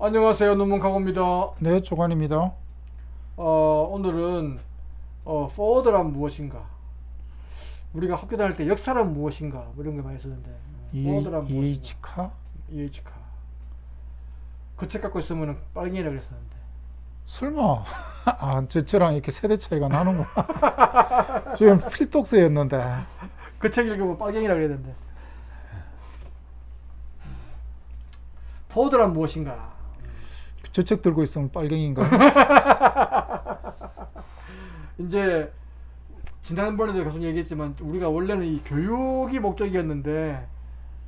안녕하세요. 논문카고입니다. 네, 조관입니다. 어, 오늘은 어, forward란 무엇인가? 우리가 학교 다닐 때 역사란 무엇인가? 뭐 이런 게 많이 썼는데 forward란 무엇인가? EH카. 그 책 갖고 있으면 빨갱이라 그랬었는데 설마 아, 저, 저랑 이렇게 세대 차이가 나는구나. 지금 필독서였는데 그 책 읽으면 빨갱이라 되는데 forward란 무엇인가? 저 책 들고 있으면 빨갱인가? 이제 지난번에도 계속 얘기했지만 우리가 원래는 이 교육이 목적이었는데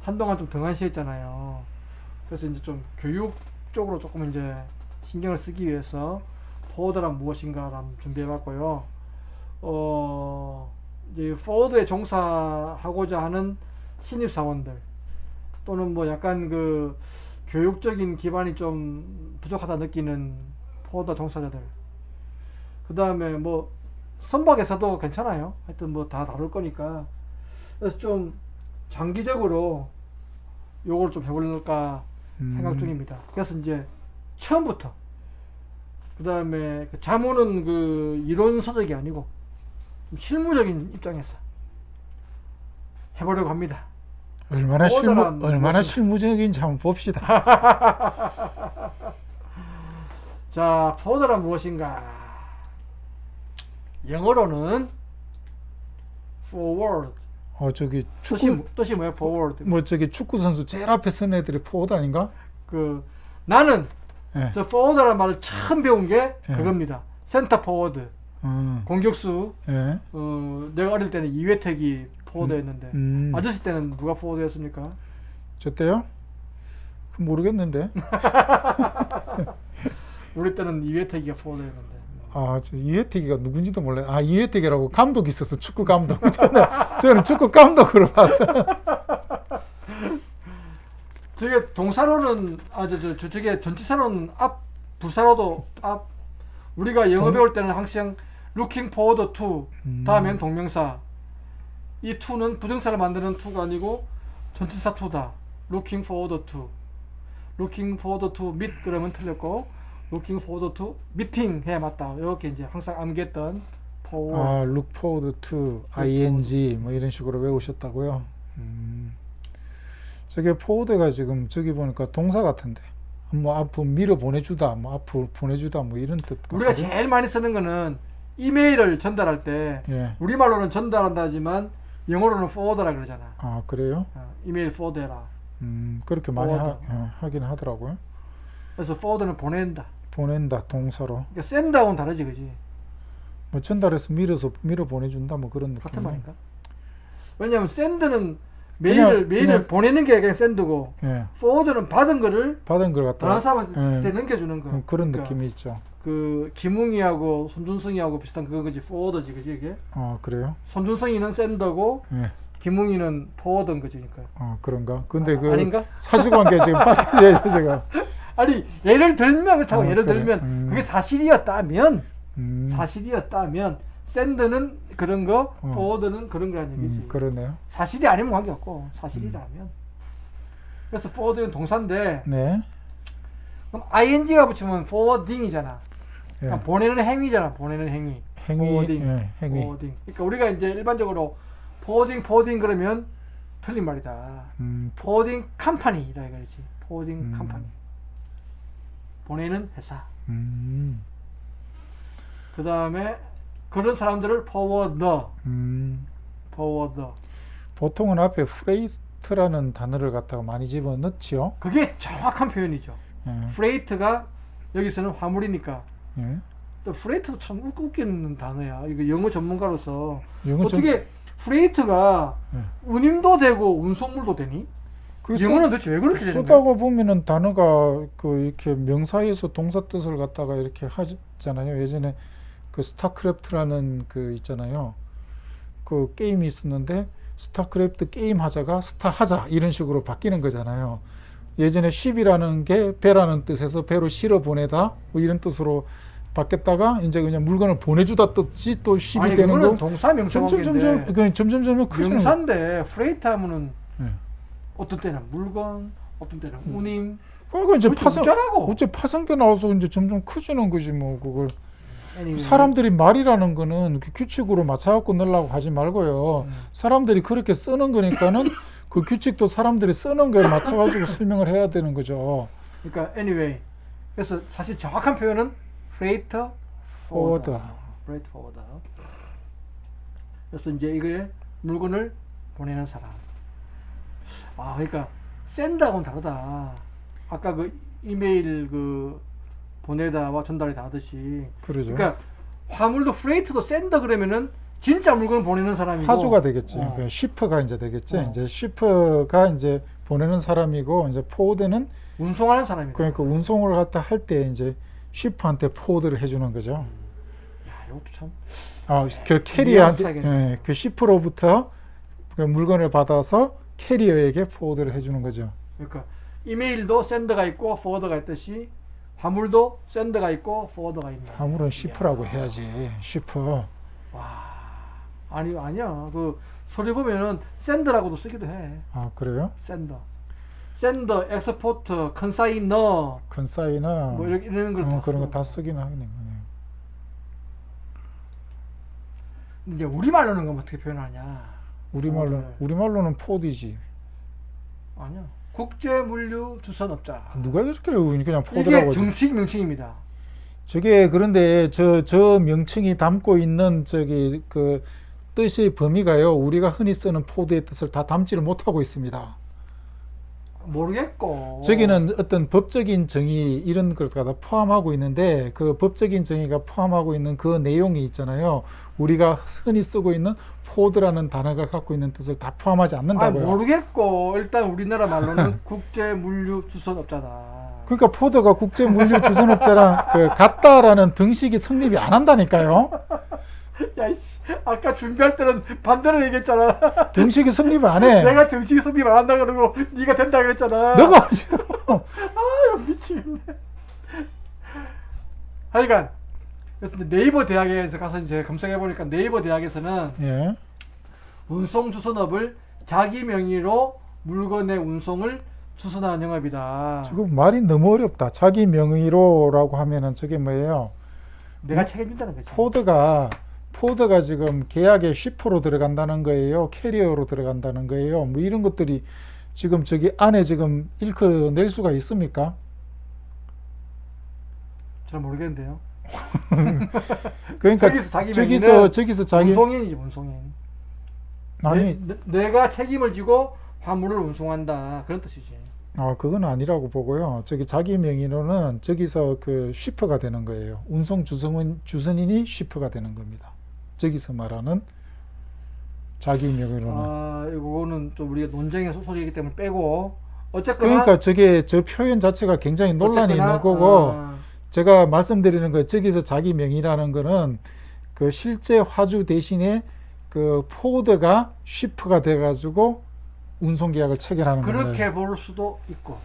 한동안 좀 등한시했잖아요. 그래서 이제 좀 교육 쪽으로 조금 이제 신경을 쓰기 위해서 포워드란 무엇인가를 준비해봤고요. 어 이제 포워드에 종사하고자 하는 신입 사원들 또는 뭐 약간 그 교육적인 기반이 좀 부족하다 느끼는 포워드 종사자들 그 다음에 뭐 선박에서도 괜찮아요. 하여튼 뭐 다 다룰 거니까. 그래서 좀 장기적으로 요걸 좀 해볼까 생각 음, 중입니다. 그래서 이제 처음부터 그 다음에 자문은 그 이론 서적이 아니고 좀 실무적인 입장에서 해보려고 합니다. 얼마나 실무 얼마나 무엇인가? 실무적인지 한번 봅시다. 자, 포워드란 무엇인가? 영어로는 forward. 어 저기 뜻이, 축구 뭐- 뜻이 뭐야? forward. 뭐 저기 축구 선수 제일 앞에 선 애들이 포워드 아닌가? 그 나는 예. 저 forward라는 말을 처음 배운 게 예. 그겁니다. 센터 포워드. 음, 공격수. 예. 어, 내가 어릴 때는 이회택이 포워드였는데 음, 아저씨 때는 누가 포워드였습니까? 저 때요? 그 모르겠는데. 우리 때는 이회택이가 포워드였는데. 아, 저 이혜택이가 누군지도 몰라요. 아, 이혜택이라고 감독이 있었어. 축구 감독. 저는, 저는 축구 감독으로 봤어요. 저게 동사로는 아저 저, 저, 저게 전치사로는 앞 부사로도 앞 우리가 영어 동- 배울 때는 항상 looking forward to 음. 다음엔 동명사 이 to는 부정사를 만드는 to가 아니고 전치사 to다 looking forward to looking forward to meet 그러면 틀렸고 looking forward to meeting 해야 맞다 이렇게 이제 항상 암기했던 forward 아, look forward to ing 뭐 이런 식으로 외우셨다고요. 음. 저게 forward가 지금 저기 보니까 동사 같은데. 뭐 앞으로 밀어 보내주다, 뭐 앞으로 보내주다, 뭐 이런 뜻. 우리가 같거든? 제일 많이 쓰는 거는 이메일을 전달할 때 예. 우리말로는 전달한다 하지만 영어로는 forward라 그러잖아. 아, 그래요? 어, 이메일 forward해라. 음, 그렇게 많이 하, forward. 어, 하긴 하더라고요. 그래서 forward는 보낸다. 보낸다, 동사로. 그러니까 send하고는 다르지, 그지? 뭐 전달해서 밀어서 밀어 보내준다, 뭐 그런 느낌. 같은 말인가? 왜냐하면 send는 메일을 그냥- 메일을 그냥- 보내는 게 그냥 send고 예. forward는 받은 거를 받은 걸 갖다 다른 사람한테 예. 넘겨주는 거. 음, 그런 그러니까 느낌이 있죠. 그 김웅이하고 손준성이하고 비슷한 그거지 forward지, 그지 이게? 아 그래요? 손준성이는 sender고 예. 김웅이는 forward인 거지, 그러니까. 아 그런가? 근데 그 아닌가? 사실관계 지금 밝혀져야죠 제가. 아니 예를 들면 그렇다고 어, 예를 그래. 들면 음. 그게 사실이었다면 음, 사실이었다면 샌드는 그런 거, 어. 포워드는 그런 거라는 얘기지. 음, 그러네요. 사실이 아니면 관계없고 사실이라면. 그래서 포워드는 동사인데 네. 그럼 ing가 붙이면 forwarding이잖아. 예. 보내는 행위잖아. 보내는 행위. 행위, forwarding. 예, 행위. forwarding. 그러니까 우리가 이제 일반적으로 forwarding, forwarding 그러면 틀린 말이다. 음, forwarding company라 이거지. forwarding 음. company. 보내는 회사. 음, 그 다음에 그런 사람들을 forwarder, 음. forwarder. 보통은 앞에 프레이트라는 단어를 갖다가 많이 집어 넣지요. 그게 정확한 표현이죠. 예. 프레이트가 여기서는 화물이니까. 예. 또 프레이트도 참 웃- 웃기는 단어야. 이거 영어 전문가로서 영어 좀- 어떻게 프레이트가 예. 운임도 되고 운송물도 되니? 그 영어는 도대체 왜 그렇게 되는 거야? 쓰다가 보면은 단어가 그 이렇게 명사에서 동사 뜻을 갖다가 이렇게 하잖아요. 예전에 그 스타크래프트라는 그 있잖아요. 그 게임이 있었는데 스타크래프트 게임 하자가 스타 하자 이런 식으로 바뀌는 거잖아요. 예전에 쉽이라는 게 배라는 뜻에서 배로 실어 보내다 뭐 이런 뜻으로 바뀌었다가 이제 그냥 물건을 보내주다 뜻이 또 쉽이 아니 되는 거. 동사 명사 점점 점점 관계인데 그 점점 점점 커지는 거. 명사인데 프레이트 하면은 예. 어떤 때는 물건, 어떤 때는 운임, 그러니까 이제 파생. 어째 파생돼 나와서 이제 점점 커지는 거지 뭐 그걸. 사람들이 말이라는 거는 그 규칙으로 맞춰갖고 넣으려고 하지 말고요. 음. 사람들이 그렇게 쓰는 거니까는 그 규칙도 사람들이 쓰는 거에 맞춰가지고 설명을 해야 되는 거죠. 그러니까 anyway. 그래서 사실 정확한 표현은 freight forwarder. freight forwarder. 그래서 이제 이거에 물건을 보내는 사람. 아, 그러니까 샌드하고는 다르다. 아까 그 이메일 그 보내다와 전달이 다르듯이. 그러죠. 그러니까 화물도 프레이트도 샌더 그러면은 진짜 물건을 보내는 사람이고 하주가 되겠지. 어. 그 쉬퍼가 이제 되겠지. 어. 이제 쉬퍼가 이제 보내는 사람이고 이제 포워드는 운송하는 사람이고. 그러니까 운송을 갖다 할 때 이제 쉬퍼한테 포워드를 해주는 거죠. 야, 이것도 참. 아, 그 캐리어한테, 뉘앙스하게. 예, 그 쉬퍼로부터 그 물건을 받아서 캐리어에게 포워드를 해주는 거죠. 그러니까 이메일도 샌더가 있고 포워더가 있듯이 화물도 샌더가 있고 포워더가 있다. 화물은 쉬퍼라고 해야지. 쉬퍼. 와. 아니 아니야. 그 소리 보면은 샌더라고도 쓰기도 해. 아, 그래요? 샌더. 샌더, 엑스포트, 컨사이너 컨사이나 뭐 이렇게 이런 걸 어, 다 그런 거 쓰고. 다 쓰긴 하겠네. 이제 우리말로는 그럼 어떻게 표현하냐? 우리말로 어, 네. 우리말로는 포드지. 아니야. 국제 물류 주선업자. 누가 그렇게 그냥 이게 포드라고 하지? 정식 명칭입니다. 저게 그런데 저 저 명칭이 담고 있는 저기 그 뜻의 범위가요. 우리가 흔히 쓰는 포드의 뜻을 다 담지를 못하고 있습니다. 모르겠고. 저기는 어떤 법적인 정의 이런 걸 갖다 포함하고 있는데 그 법적인 정의가 포함하고 있는 그 내용이 있잖아요. 우리가 흔히 쓰고 있는 포드라는 단어가 갖고 있는 뜻을 다 포함하지 아 않는다고요. 모르겠고 일단 우리나라 말로는 국제 물류 주선업자다. 그러니까 포드가 국제 물류 주선업자랑 그 같다라는 등식이 성립이 안 한다니까요. 야이씨 아까 준비할 때는 반대로 얘기했잖아. 등식이 성립 안 해. 내가 정식 승립 안 한다 그러고 네가 된다 그랬잖아. 너가 아유 미치겠네. 하여간 그래서 이제 네이버 대학에서 가서 이제 검색해 보니까 네이버 대학에서는 예. 운송 주선업을 자기 명의로 물건의 운송을 주선하는 영업이다. 지금 말이 너무 어렵다. 자기 명의로라고 하면은 저게 뭐예요? 내가 책임진다는 거지. 포드가 포드가 지금 계약에 10% 들어간다는 거예요. 캐리어로 들어간다는 거예요. 뭐 이런 것들이 지금 저기 안에 지금 읽어낼 수가 있습니까? 잘 모르겠는데요. 그러니까 저기서 자기 저기서 저기서 자기 운송인이지 운송인. 아니 내, 가 책임을 지고 화물을 운송한다 그런 뜻이지. 아 그건 아니라고 보고요. 저기 자기 명의로는 저기서 그 쉬퍼가 되는 거예요. 운송 주선인 주선인이 쉬퍼가 되는 겁니다. 저기서 말하는 자기 명의로는. 아 이거는 좀 우리가 논쟁의 소- 소지이기 때문에 빼고 어쨌거나 그러니까 저게 저 표현 자체가 굉장히 논란이 어쨌거나, 있는 거고 아, 제가 말씀드리는 거 저기서 자기 명의라는 거는 그 실제 화주 대신에 그 포드가 쉬프가 돼가지고 운송 계약을 체결하는 거예요. 그렇게 볼 수도 있고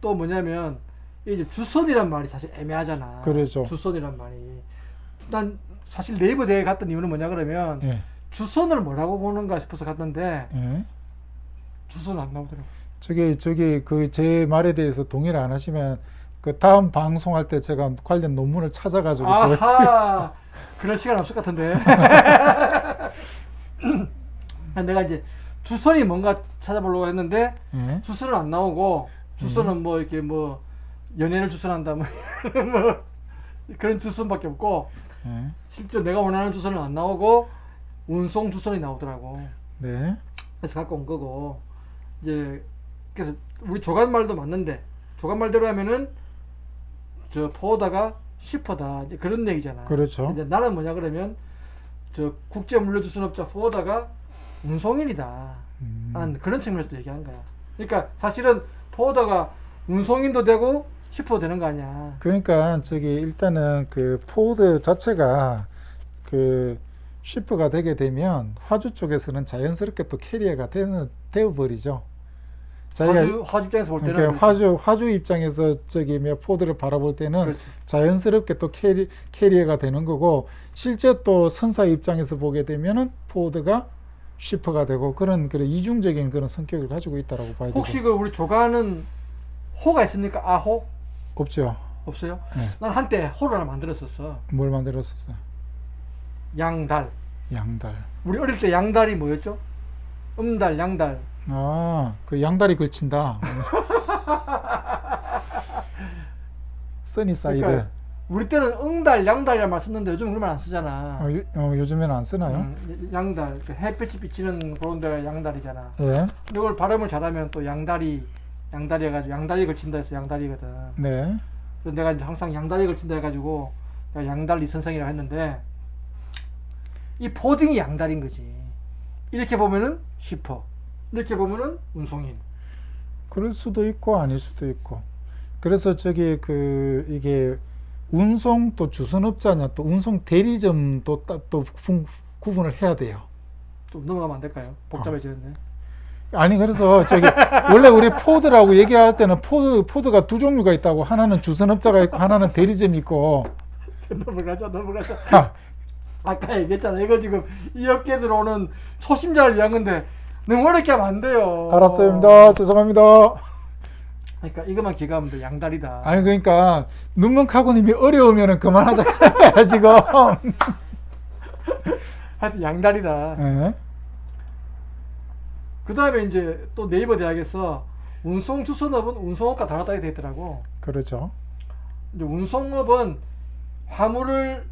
또 뭐냐면 이제 주선이란 말이 사실 애매하잖아. 그러죠. 주선이란 말이 난 사실 네이버 대회 갔던 이유는 뭐냐 그러면 예, 주선을 뭐라고 보는가 싶어서 갔는데 예. 주선 안 나오더라고. 저기 저기 그 제 말에 대해서 동의를 안 하시면 그 다음 방송할 때 제가 관련 논문을 찾아가지고 그- 아하 그럴 시간 없을 것 같은데 내가 이제 주선이 뭔가 찾아보려고 했는데 예. 주선은 안 나오고 주선은 뭐 이렇게 뭐 연예를 주선한다 뭐, 뭐 그런 주선밖에 없고 예. 실제로 내가 원하는 주선은 안 나오고 운송 주선이 나오더라고 네. 그래서 갖고 온 거고 이제 그래서 우리 조간말도 맞는데 조간말대로 하면은 저 포다가 쉬퍼다 이제 그런 얘기잖아. 그렇죠. 이제 나는 뭐냐 그러면 저 국제 물류 주선업자 포다가 운송인이다. 음. 난 그런 측면에서 얘기한 거야. 그러니까 사실은 포다가 운송인도 되고 쉬퍼도 되는 거 아니야. 그러니까 저기 일단은 그 포드 자체가 그 쉬프가 되게 되면 화주 쪽에서는 자연스럽게 또 캐리어가 되는 되어버리죠. 자기가 화주 화주 입장에서 볼 때는 그러니까 화주 화주 입장에서 저기 뭐 포드를 바라볼 때는 그렇지. 자연스럽게 또 캐리 캐리어가 되는 거고 실제 또 선사 입장에서 보게 되면은 포드가 쉬퍼가 되고 그런 그런 이중적인 그런 성격을 가지고 있다라고 봐야 되죠. 혹시 그 우리 조간은 호가 있습니까? 아호? 없죠. 없어요? 네. 난 한때 호를 하나 만들었었어. 뭘 만들었었어요? 양달. 양달. 우리 어릴 때 양달이 뭐였죠? 음달, 양달. 아, 그 양다리 걸친다. 써니사이드. 그러니까 우리 때는 응달, 양달이란 말 썼는데 요즘 우리 말안 쓰잖아. 어, 요, 어, 요즘에는 안 쓰나요? 음, 양달. 그 햇빛이 비치는 그런 데가 양달이잖아. 예. 이걸 발음을 잘하면 또 양다리, 양다리 해가지고 양다리 걸친다 해서 양다리거든. 네. 그래서 내가 이제 항상 양다리 걸친다 해가지고 내가 양달리 선생이라 했는데 이 포딩이 양달인 거지. 이렇게 보면은 쉬퍼. 이렇게 보면은 운송인. 그럴 수도 있고 아닐 수도 있고. 그래서 저기 그 이게 운송 또 주선업자냐 또 운송 대리점도 딱또 구분을 해야 돼요. 좀 넘어가면 안 될까요? 복잡해지는데. 아니 그래서 저기 원래 우리 포드라고 얘기할 때는 포드 포드가 두 종류가 있다고 하나는 주선업자가 있고 하나는 대리점이 있고 넘어가자, 넘어가자. 아, 아까 얘기했잖아. 이거 지금 이 업계 들어오는 초심자를 위한 건데 너무 어렵게 하면 안 돼요. 알았습니다. 죄송합니다. 그러니까 이것만 기가하면 돼. 양다리다. 아니 그러니까 눈먼 카고님이 어려우면은 그만하자 지금. 하여튼 양다리다. 예. 그 다음에 이제 또 네이버 대학에서 운송 주선업은 운송업과 다르다고 돼 있더라고. 그렇죠. 이제 운송업은 화물을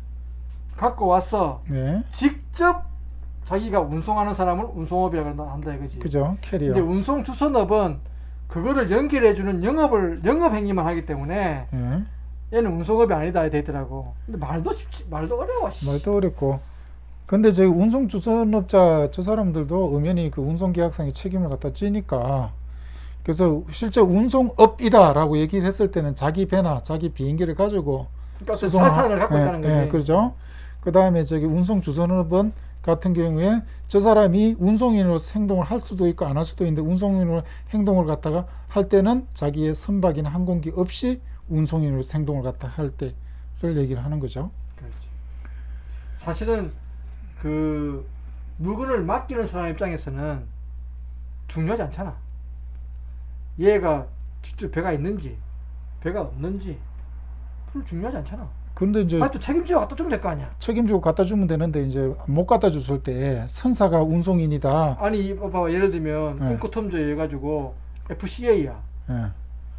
갖고 와서 네. 직접 자기가 운송하는 사람을 운송업이라고 한다 이거지. 그죠. 캐리어. 근데 운송 주선업은 그거를 연결해 주는 영업을 영업 행위만 하기 때문에 예. 얘는 운송업이 아니다 돼 있더라고. 근데 말도 쉽지 말도 어려워. 씨. 말도 어렵고. 근데 저기 운송 주선업자 저 사람들도 엄연히 그 운송 계약상의 책임을 갖다 지니까 그래서 실제 운송업이다라고 얘기를 했을 때는 자기 배나 자기 비행기를 가지고 그러니까 수송하- 자산을 갖고 예, 있다는 거지. 예, 그렇죠. 그 다음에 저기 운송 주선업은 같은 경우에 저 사람이 운송인으로서 행동을 할 수도 있고 안 할 수도 있는데 운송인으로 행동을 갖다가 할 때는 자기의 선박이나 항공기 없이 운송인으로서 행동을 갖다 할 때를 얘기를 하는 거죠. 그렇지. 사실은 그 물건을 맡기는 사람 입장에서는 중요하지 않잖아. 얘가 직접 배가 있는지 배가 없는지 별로 중요하지 않잖아. 근데 이제 하여튼 책임지고 갖다 주면 될 거 아니야. 책임지고 갖다 주면 되는데 이제 못 갖다 줬을 때 선사가 운송인이다. 아니 봐봐 예를 들면 네. 인코텀저 해가지고 FCA야. 예.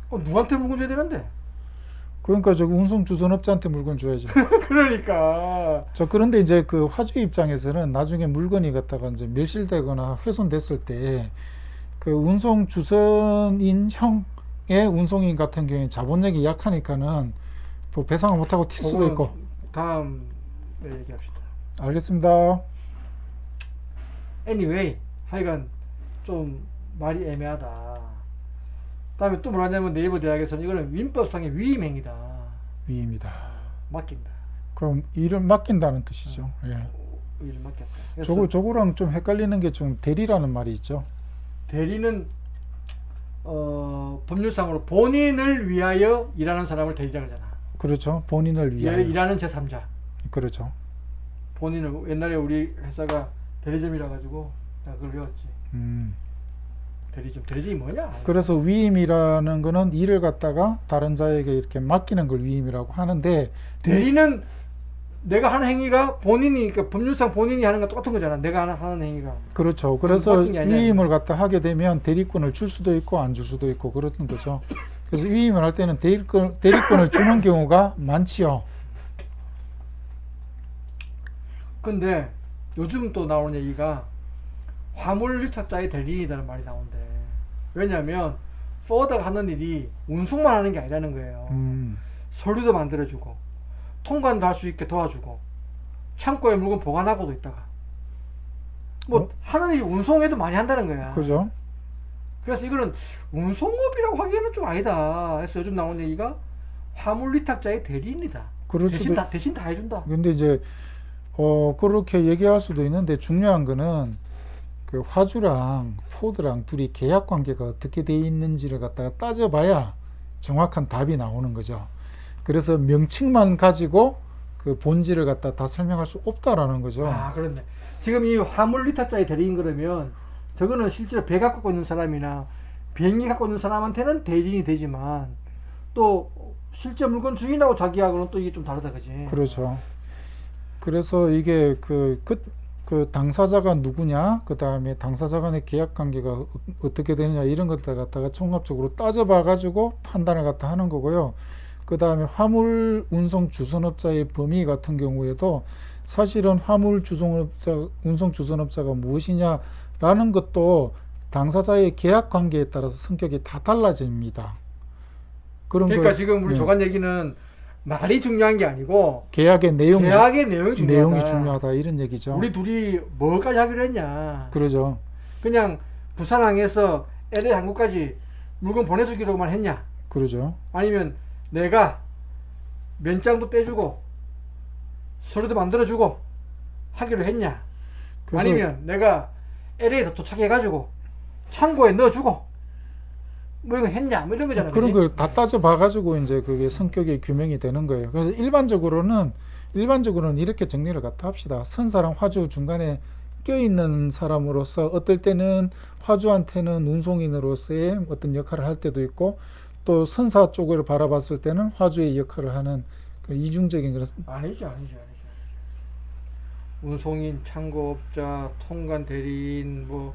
그럼 누구한테 물건 줘야 되는데? 그러니까 저기 운송 주선업자한테 물건 줘야죠. 그러니까 저 그런데 이제 그 화주 입장에서는 나중에 물건이 갖다가 이제 멸실되거나 훼손됐을 때 그 운송 주선인 형의 운송인 같은 경우에 자본력이 약하니까는 뭐 배상을 못하고 튈 수도 그건 있고. 다음 에 얘기합시다. 알겠습니다. anyway 하여간 좀 말이 애매하다. 다음에 또 뭐라냐면 네이버 대학에서는 이거는 민법상의 위임행위다. 위임이다. 맡긴다. 그럼 일을 맡긴다는 뜻이죠. 예. 일을 맡겼다. 저거 저거랑 좀 헷갈리는 게 좀 대리라는 말이 있죠. 대리는 어, 법률상으로 본인을 위하여 일하는 사람을 대리라 그러잖아. 그렇죠. 본인을 위하여. 일하는 제3자. 그렇죠. 본인을 옛날에 우리 회사가 대리점이라 가지고 그걸 외웠지. 음. 대리점. 대리점이 뭐냐? 그래서 위임이라는 거는 일을 갖다가 다른 자에게 이렇게 맡기는 걸 위임이라고 하는데 대리는 내가 하는 행위가 본인이 그러니까 법률상 본인이 하는 거 똑같은 거잖아. 내가 하는, 하는 행위가. 그렇죠. 그래서. 위임을 갖다 하게 되면 대리권을 줄 수도 있고 안 줄 수도 있고 그렇는 거죠. 그래서 위임을 할 때는 대리권, 대리권을 주는 경우가 많지요. 근데 요즘 또 나오는 얘기가 화물 유탁자의 대리인이라는 말이 나온대. 왜냐면 포워드가 하는 일이 운송만 하는 게 아니라는 거예요. 음, 서류도 만들어주고 통관도 할 수 있게 도와주고 창고에 물건 보관하고도 있다가 뭐 어? 하는 일이 운송에도 많이 한다는 거야. 그죠? 그래서 이거는 운송업이라고 하기에는 좀 아니다. 그래서 요즘 나오는 얘기가 화물 위탁자의 대리인이다. 그럴 대신 수도 다 대신 다 해준다. 근데 이제 어 그렇게 얘기할 수도 있는데 중요한 거는 그 화주랑 포드랑 둘이 계약 관계가 어떻게 돼 있는지를 갖다가 따져봐야 정확한 답이 나오는 거죠. 그래서 명칭만 가지고 그 본질을 갖다 다 설명할 수 없다라는 거죠. 아 그렇네. 지금 이 화물 위탁자의 대리인 그러면 저거는 실제로 배 갖고 있는 사람이나 비행기 갖고 있는 사람한테는 대리인이 되지만 또 실제 물건 주인하고 자기하고는 또 이게 좀 다르다 그지? 그렇죠. 그래서 이게 그, 그, 그 당사자가 누구냐, 그 다음에 당사자 간의 계약 관계가 어- 어떻게 되느냐, 이런 것들 갖다가 종합적으로 따져봐 가지고 판단을 갖다 하는 거고요. 그 다음에 화물 운송 주선업자의 범위 같은 경우에도 사실은 화물 주송업자, 운송 주선업자가 무엇이냐라는 것도 당사자의 계약 관계에 따라서 성격이 다 달라집니다. 그런 그러니까 걸- 지금 우리 예. 조간 얘기는 말이 중요한 게 아니고 계약의 내용이 계약의 내용이 중요하다. 내용이 중요하다 이런 얘기죠. 우리 둘이 뭐까지 하기로 했냐? 그러죠. 그냥 부산항에서 LA 한국까지 물건 보내주기로만 했냐? 그러죠. 아니면 내가 면장도 떼주고 서류도 만들어주고 하기로 했냐? 아니면 내가 LA에 도착해가지고 창고에 넣어주고 뭐 이거 했냐? 뭐 이런 거잖아. 그런? 걸 다 따져 봐 가지고 이제 그게 성격이 규명이 되는 거예요. 그래서 일반적으로는 일반적으로는 이렇게 정리를 갖다 합시다. 선사랑 화주 중간에 껴 있는 사람으로서 어떨 때는 화주한테는 운송인으로서의 어떤 역할을 할 때도 있고 또 선사 쪽을 바라봤을 때는 화주의 역할을 하는 그 이중적인 그런 아니죠, 아니죠, 아니죠. 운송인, 창고업자, 통관 대리인, 뭐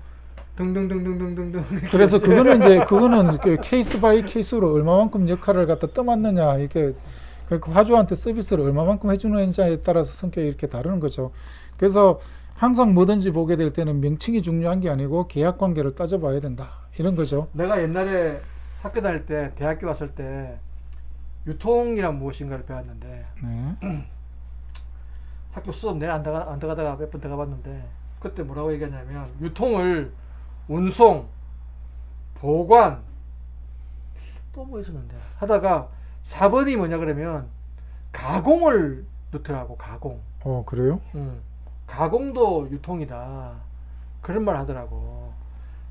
등등등등등등등. 그래서 그거는 이제 그거는 그 케이스 바이 케이스로 얼마만큼 역할을 갖다 떠맡느냐 이게 그 화주한테 서비스를 얼마만큼 해주느냐에 따라서 성격이 이렇게 다르는 거죠. 그래서 항상 뭐든지 보게 될 때는 명칭이 중요한 게 아니고 계약 관계를 따져봐야 된다 이런 거죠. 내가 옛날에 학교 다닐 때, 대학교 갔을 때 유통이란 무엇인가를 배웠는데 네. 학교 수업 내가 안 들어가 안 들어가다가 몇 번 들어가봤는데 그때 뭐라고 얘기하냐면 유통을 운송, 보관 또 뭐 있었는데 하다가 4번이 뭐냐 그러면 가공을 넣더라고 가공. 어 그래요? 음, 가공도 유통이다. 그런 말 하더라고.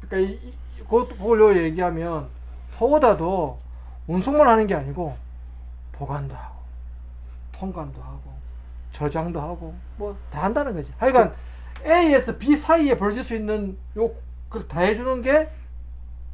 그러니까 이, 이, 그것, 그걸로 얘기하면 포워다도 운송만 하는 게 아니고 보관도 하고 통관도 하고 저장도 하고 뭐 다 한다는 거지. 하여간 A에서 B 사이에 벌어질 수 있는 요 그다 해주는 게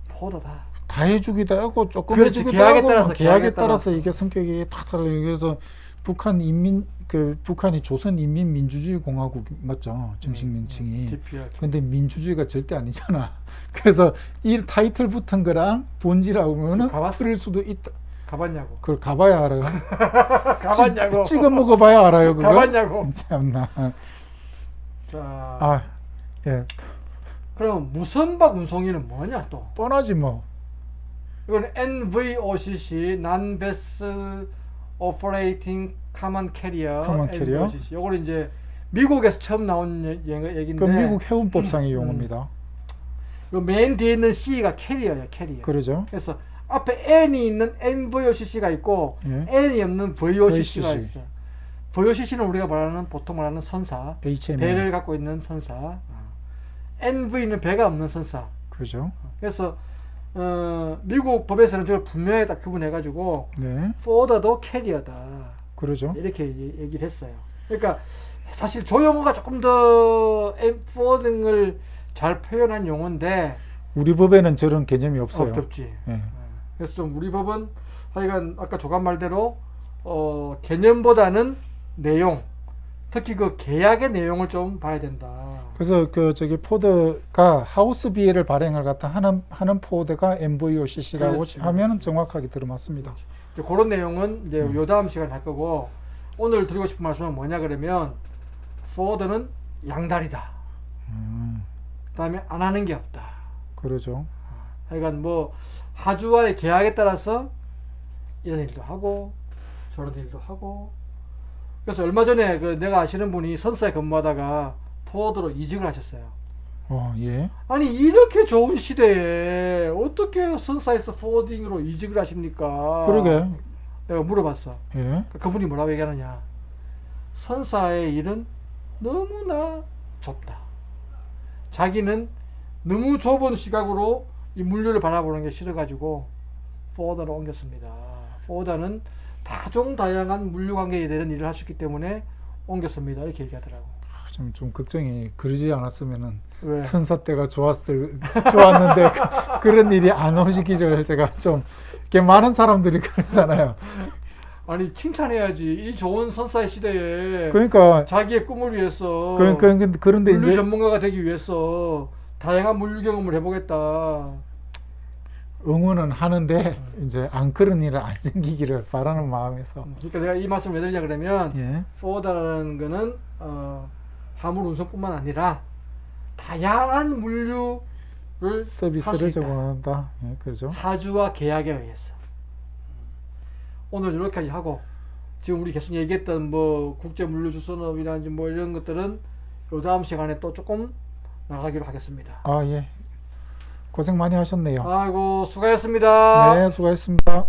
포워다다. 다 해주기도 하고 조금 그렇지, 해주기도 계약에 하고 따라서, 계약에 계약에 따라서 따라서. 이게 성격이 다 달라요. 그래서 북한 인민 그 북한이 조선 인민 민주주의 공화국 맞죠? 정식 음, 명칭이. DPR. 근데 민주주의가 절대 아니잖아. 그래서 이 타이틀 붙은 거랑 본질하고 보면은 가봤어? 틀릴 수도 있다. 가봤냐고. 그걸 가봐야 알아요. 가봤냐고. 찍- 찍어 먹어봐야 알아요. 그거. 가봤냐고. 참나. 자, 아, 예, 그럼 무선박 운송인은 뭐냐 또? 뻔하지 뭐. 이건 NVOCC, Non-Vessel Operating Common Carrier. Common Carrier. NVOCC. 요거는 이제 미국에서 처음 나온 얘- 얘기인데. 그 미국 해운법상의 음. 용어입니다. 요 맨 뒤에 있는 C가 캐리어야, 캐리어. 그러죠. 그래서 앞에 N이 있는 NVOCC가 있고 예. N이 없는 VOCC가 VOCC. 있어요. VOCC는 우리가 말하는 보통 말하는 선사, HM. 배를 갖고 있는 선사. NV는 배가 없는 선사. 그죠. 그래서 어, 미국 법에서는 저걸 분명히 딱 구분해가지고 네. 포더도 캐리어다 그러죠. 이렇게 얘- 얘기를 했어요. 그러니까 사실 조 용어가 조금 더 포딩을 잘 표현한 용어인데 우리 법에는 저런 개념이 없어요. 없지. 예. 그래서 좀 우리 법은 하여간 아까 조간 말대로 어, 개념보다는 내용, 특히 그 계약의 내용을 좀 봐야 된다. 그래서 그 저기 포드가 하우스 비엘을 발행을 갖다 하는 하는 포드가 MVOCC라고 그렇지, 하면. 정확하게 들어맞습니다. 이제 그런 내용은 이제 음. 요 다음 시간에 할 거고 오늘 드리고 싶은 말씀은 뭐냐 그러면 포워드는 양다리다. 음, 그다음에 안 하는 게 없다. 그러죠. 하여간 뭐 하주와의 계약에 따라서 이런 일도 하고 저런 일도 하고 그래서 얼마 전에 그 내가 아시는 분이 선사에 근무하다가 포워드로 이직을 하셨어요. 어, 예. 아니 이렇게 좋은 시대에 어떻게 선사에서 포워딩으로 이직을 하십니까? 그러게. 내가 물어봤어. 예. 그분이 뭐라고 얘기하느냐 선사의 일은 너무나 좁다 자기는 너무 좁은 시각으로 이 물류를 바라보는 게 싫어가지고 포더로 옮겼습니다 포더는 다종다양한 물류 관계에 대한 일을 있기 때문에 옮겼습니다 이렇게 얘기하더라고 좀, 좀 걱정이 그러지 않았으면은 왜? 선사 때가 좋았을 좋았는데 그- 그런 일이 안 오시기를 제가 좀 이렇게 많은 사람들이 그러잖아요. 아니 칭찬해야지. 이 좋은 선사의 시대에 그러니까 자기의 꿈을 위해서 그, 그, 그런데 물류 이제 전문가가 되기 위해서 다양한 물류 경험을 해보겠다. 응원은 하는데 이제 안 그런 일을 안 생기기를 바라는 마음에서 그러니까 내가 이 말씀을 왜 드리냐 그러면 예. 포워다라는 거는 어, 화물 운송뿐만 아니라 다양한 물류를 서비스를. 제공한다. 예, 그렇죠. 하주와 계약에 의해서 오늘 이렇게까지 하고 지금 우리 계속 얘기했던 뭐 국제 물류 주선업이라든지 뭐 이런 것들은 요 다음 시간에 또 조금 나가기로 하겠습니다. 아 예. 고생 많이 하셨네요. 아이고 수고하셨습니다. 네, 수고하셨습니다.